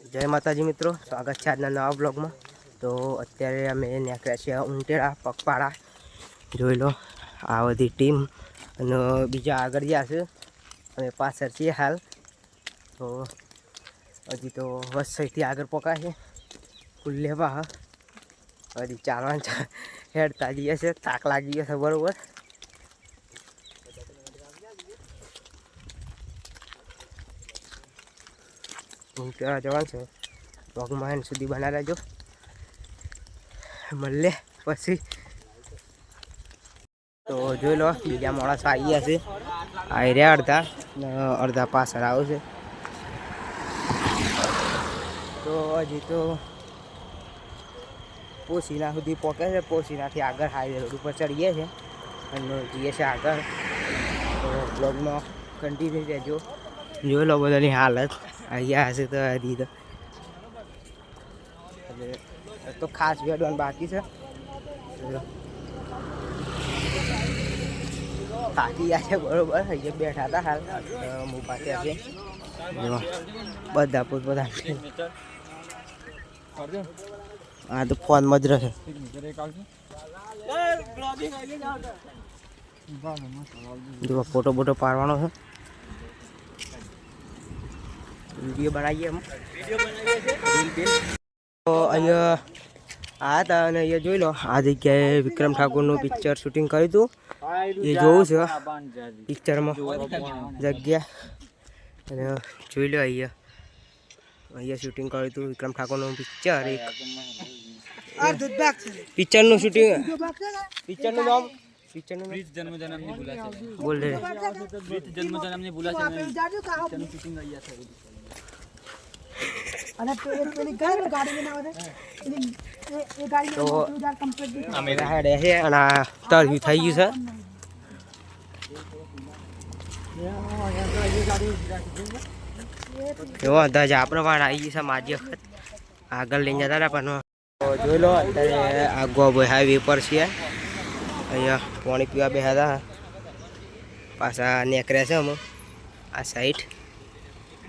જય માતાજી મિત્રો, સ્વાગત છે આજના નવા બ્લોગમાં તો અત્યારે અમે નીકળ્યા છીએ ઉંટેડા પગપાળા, જોઈ લો, આ બધી ટીમ અને બીજા આગળ ગયા છે. અમે પાછળ છીએ હાલ. તો હજી તો વસઈથી આગળ પકાશે ખુલ્લે પા હજી ચાલવા હેડતા જઈએ છે. તાક લાગી છે બરોબર. ઉંટેડા જવાનું છે? બ્લોગમાં એન્ડ સુધી બના રહેજો. મળે પછી. તો જોઈ લો, બીજા માણસો આવી ગયા છે. આવી રહ્યા અડધા. અડધા પાછળ આવશે તો હજી તો પોસીના સુધી પહોંચે છે. પોસીનાથી આગળ હાઈવે રોડ ઉપર ચડીએ છીએ અને જઈએ છીએ આગળ. તો બ્લોગમાં કન્ટિન્યુ રહેજો. જોઈ લો બધાની હાલત. અહીંયા હશે તો હજી તો. તો ખાસ વેડવાનું બાકી છે. થાકી ગયા છે બરોબર અહીંયા બેઠા હતા હાલ. હું પાસે હશે બધા પોત બધા હા તો ફોનમાં જ રહે. જો ફોટો બોટો પાડવાનો છે. વીડિયો બનાવીએ એમ. તો અહીંયા આ હતા અને અહીંયા જોઈ લો આ જગ્યાએ વિક્રમ ઠાકોરનું પિક્ચર શૂટિંગ કર્યું હતું. એ જોવું છે પિક્ચરમાં જગ્યા. અને જોઈ લો અહીંયા. અહીંયા શૂટિંગ કર્યું હતું વિક્રમ ઠાકોરનું પિક્ચર એક પિક્ચરનું શૂટિંગ પિક્ચરનું નામ? પિક્ચરનું જન્મ જન્મની બોલ રે જન્મ જન્મની ભૂલા છે શૂટિંગ અહીંયા થયું તો અમે હેડે છે અને આ તળિયું થઈ ગયું છે. એવો અંદાજ આપણો પણ આવી ગયું છે માજી વખત. આગળ લઈને જતા હતા પણ જોઈ લો અત્યારે આગો ભાઈ હાઈવે પર છીએ. અહીંયા પાણી પીવા બેઠા હતા. પાછા નેકર્યા છે અમે. આ સાઈડ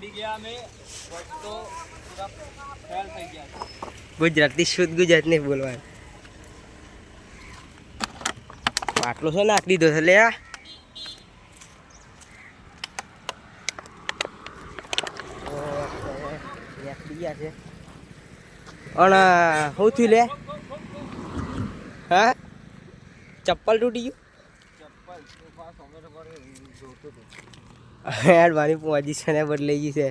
નીકળી ગયા અમે. તો પૂરા ફેલ થઈ ગયા ગુજરાતી શુદ્ધ ગુજરાત નહીં બોલવાનું. પાટલો છે નાખી દીધો છે લે આ. અને શું થયું લે. હા? ચપ્પલ તૂટી ગયું? યાર, મારી પોઝિશન બદલાઈ ગઈ છે.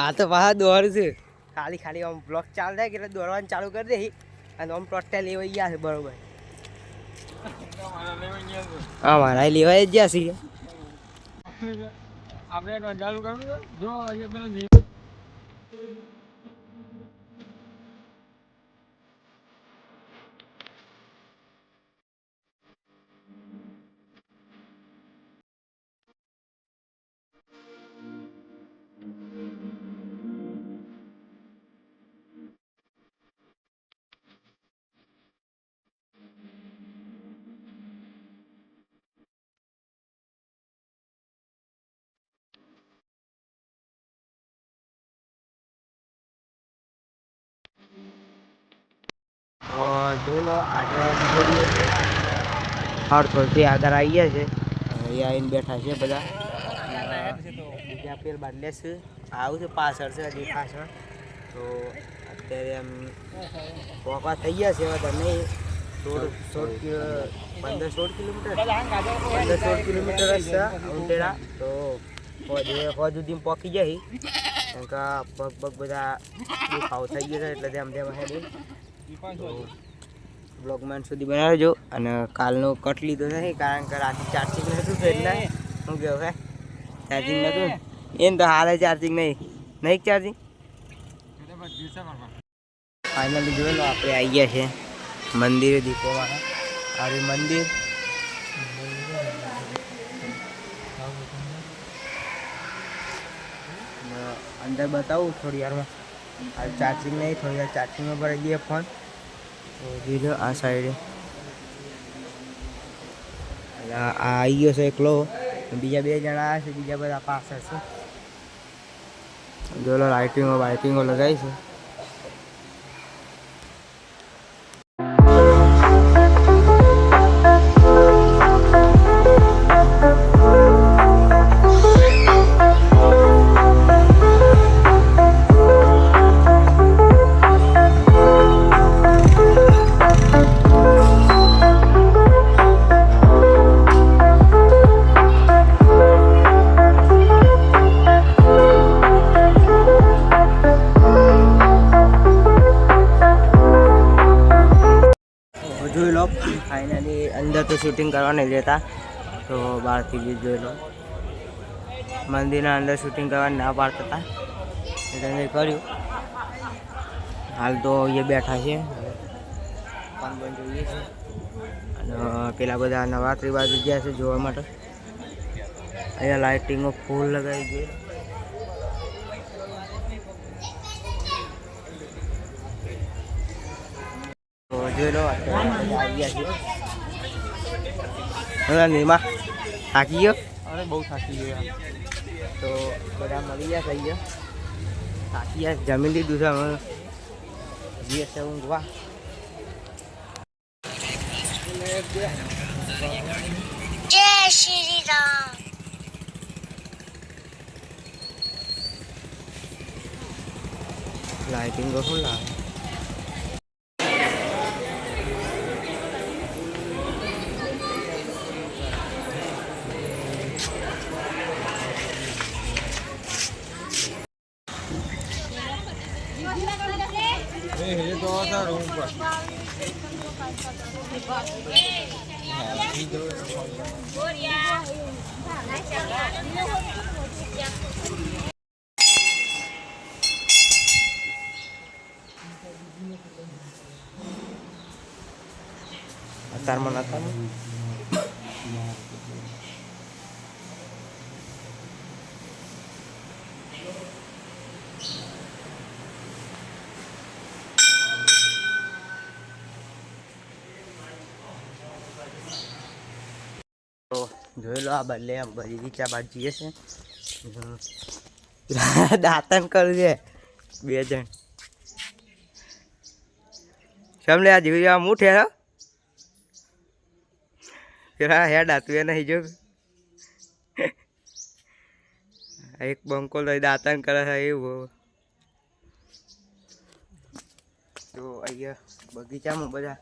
આ તો પાછા દોડશે ખાલી ખાલી આમ બ્લોક ચાલુ થાય એટલે દોડવાનું ચાલુ કરી દે. અને આમ ટોટલ લેવાઈ ગયા છે, બરોબર. હા, મારા લેવાય જ ગયા છે. આપણે ચાલુ કરવું જો પેલો જોઈ છે. હળથોડથી આગળ આવી ગયા છે. અહીંયા આવીને બેઠા છે બધા. બીજા પેલ બાંધલે છે આવું છે પાછળ છે, હજી પાછળ. તો અત્યારે એમ પોપા થઈ ગયા છે બધા નહીં. સોળ સોળ કિલો, પંદર સોળ કિલોમીટર? પંદર સોળ કિલોમીટર છે ઉંટેડા. તો હોજ સુધી પહોંચી જાય કારણ કે પગ પગ બધા દુખાવો થઈ ગયો છે, એટલે તેમ તેમ હેડી. બ્લોગમાં સુધી બનાવજો. અને કાલનો કટ લીધો નથી કારણ કે રાતે ચાર્જિંગ નહોતું એટલે શું કહ્યું હે? ચાર્જિંગ નહોતું ને? એમ તો હાલે ચાર્જિંગ નહીં. નહીં ચાર્જિંગ ફાઇનલી જોઈ લો આપણે આવી ગયા છે મંદિરે દીપોમાં આ મંદિર. અંદર બતાવું થોડી વારમાં. ચાર્જિંગ નહીં થોડી વાર ચાર્જિંગમાં ભરાઈ ગયા ફોન. તો જોઈ લો આ સાઈડે આ આવી ગયો છે એકલો. બીજા બે જણા છે, બીજા બધા પાછળ છે. જો લાઇટિંગો બાઇટિંગો લગાવી છે. ફાઇનલી તો શૂટિંગ કરવા નહીં દેતા તો બહારથી બી જોઈ લો. મંદિરના અંદર શૂટિંગ કરવાની ના પાડતા હતા. એટલે મેં કર્યું. હાલ તો અહીંયા બેઠા છે પાન બંધ જોઈએ છે. અને પેલા બધા નવરાત્રી બાજુ ગયા છે જોવા માટે. અહીંયા લાઇટિંગો ફૂલ લગાવી જોઈએ જોઈ લો આવી ગયા છે. હવે નિમા થાકી ગયો અરે બહુ થાકી ગયા તો બધા મળી ગયા થઈ ગયા થાકી ગયા જમી લીધું છે હવે જઈએ છે ઊંઘવા જય શ્રી રામ લાઇટિંગ શું લાવે અત્યારમાં નતા ને? તો જોઈ લો આ બદલે આમ બધી રીચા બાદ જઈએ છે. દાંતન છે બે જણ. સમલે આ જીવી આ મૂઠ હે. પેલા હેડ આતું એ નહીં જો એક બંકો લઈ દાંતન કરે છે એવું તો અહીંયા બગીચામાં બધા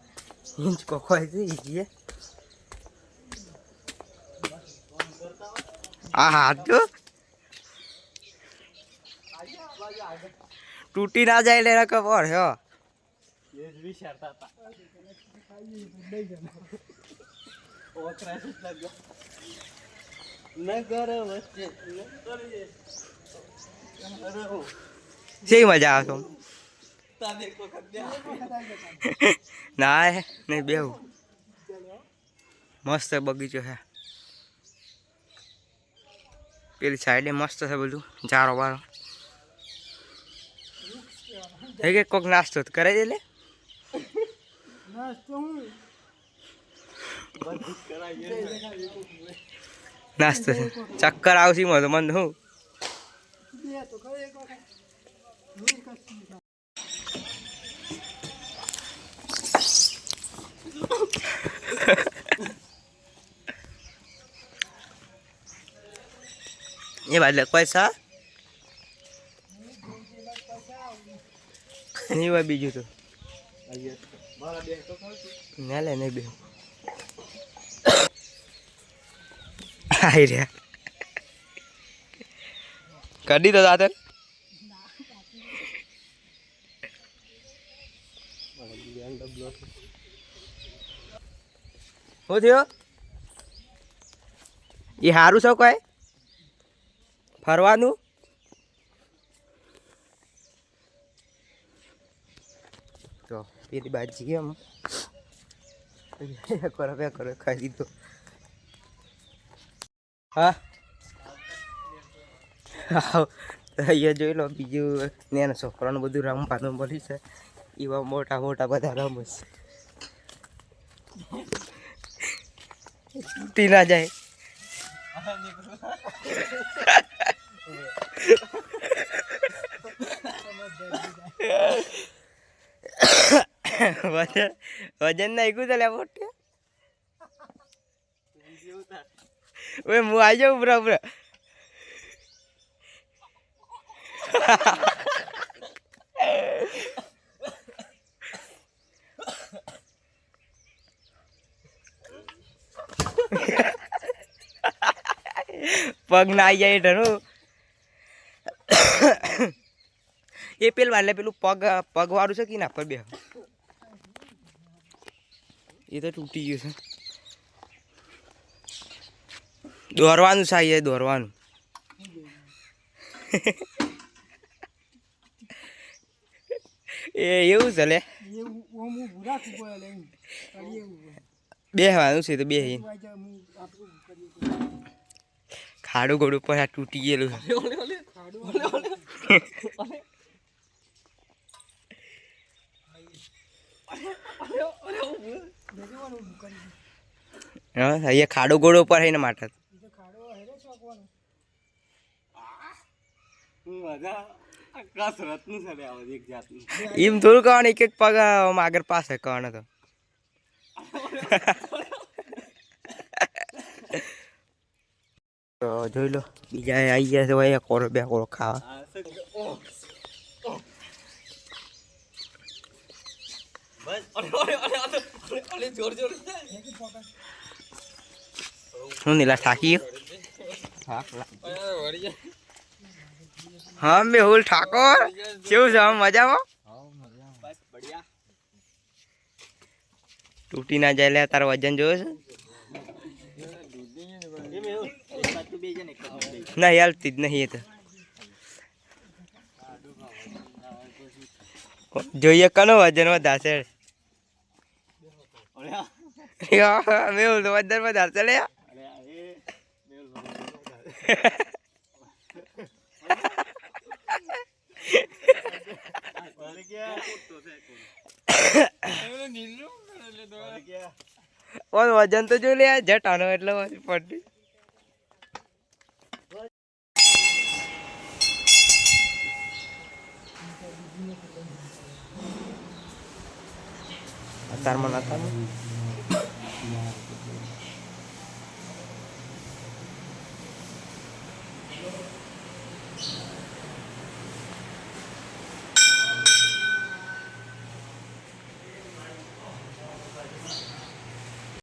ઇંચ કોખવાય છે ઈજીએ આ હાથ જો તૂટી ના જાય એટલે એના ખબર હે હો. એ જ વિચારતા હતા શી મજા આવે છે ના હે નહીં બેહું મસ્ત બગીચો છે પેલી સાઈડે મસ્ત છે બધું જારો વારો હે કે કોક નાસ્તો તો છે લે? નાસ્તો ચક્કર આવશે મને મને હું Ha ha ખરે વખત એ બાદ પૈસા નહીં ભાઈ બીજું તો? ના લે, નહીં બે આઈ રહ્યા કઢી તો દાદા શું થયો? એ સારું છે કોઈ? ફરવાનું? તો પેલી બાજી એમ. કરો, બે કરો, ખાઈ દીધો હા? અહીંયા જોઈ લો, બીજું ને છોકરાનું બધું રમવાનું મળી છે. એવા મોટા મોટા બધા રમે છે. ના જાય. વજન વજન નાખ્યું તો લે મોટે. ઓય, હું આવી જાઉં બરા બરા પગ ના આવી જાય ઢરું એ પેલું એટલે પેલું પગ, પગવાળું છે કે ના પર બે? એ તો તૂટી ગયું છે. દોરવાનું છે એ દોરવાનું. એ એવું છે લે. બેહવાનું છે તો બે ખાડું ગોડું પર તૂટી ગયેલું ઊભું કરી હા અહીંયા ખાડો ગોળો ઉપર હઈને માટે એમ થોડું કહેવાનું એક એક પગ આગળ પાસે કહેવાનું તો. તો જોઈ લો, બીજા આવી ગયા છે ભાઈ કોરો બે કોરો ખાવા. હું નીલા, થાકી હા મેહુલ ઠાકોર, કેવું છે મજામાં? તૂટી ના જાય તારો વજન જોયું છે એમ એવું એક હાલતી જા નહીં એ તો. જોઈએ કનો વજન વધારશે. મેહુલ તો વજન વધારશે લે વજન તો જો લે જટાનો એટલે Atar mo na tamo.